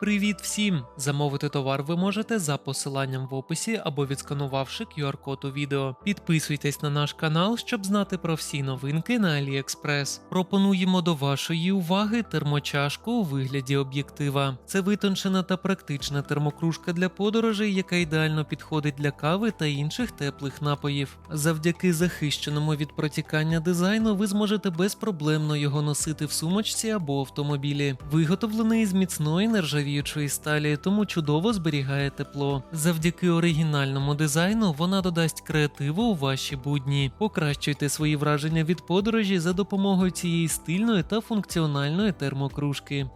Привіт всім! Замовити товар ви можете за посиланням в описі або відсканувавши QR-код у відео. Підписуйтесь на наш канал, щоб знати про всі новинки на AliExpress. Пропонуємо до вашої уваги термочашку у вигляді об'єктива. Це витончена та практична термокружка для подорожей, яка ідеально підходить для кави та інших теплих напоїв. Завдяки захищеному від протікання дизайну ви зможете безпроблемно його носити в сумочці або автомобілі. Виготовлений з міцної нержавіючої сталі, тому чудово зберігає тепло. Завдяки оригінальному дизайну вона додасть креативу у ваші будні. Покращуйте свої враження від подорожі за допомогою цієї стильної та функціональної термокружки.